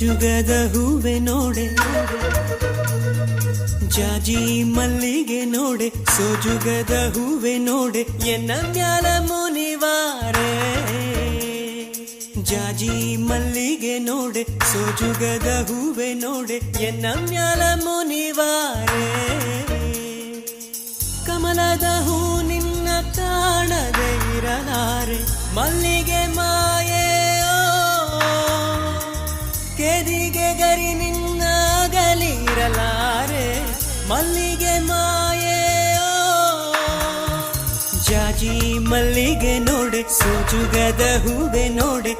ಜುಗದ ಹೂವೆ ನೋಡೆ, ಜಾಜಿ ಮಲ್ಲಿಗೆ ನೋಡೆ, ಸೋಜುಗದ ಹೂವೆ ನೋಡೆ, ಎನ್ನ ಮ್ಯಾಲ ಮುನಿವಾರೆ. ಜಾಜಿ ಮಲ್ಲಿಗೆ ನೋಡೆ, ಸೋಜುಗದ ಹೂವೆ ನೋಡೆ, ಎನ್ನ ಮ್ಯಾಲ ಮುನಿವಾರೆ. ಕಮಲದ ಹೂ ನಿನ್ನ ಕಾಣದೆ ಇರಲಾರೆ, ಮಲ್ಲಿಗೆ ಮಾಯೆ ಕೆದಿಗೆ ಗರಿ ನಿನ್ನ ಅಗಲಿರಲಾರೆ ಮಲ್ಲಿಗೆ ಮಾಯೋ ಜಾಜಿ ಮಲ್ಲಿಗೆ ನೋಡಿ ಸೂಜುಗದ ಹೂವೆ ನೋಡೆ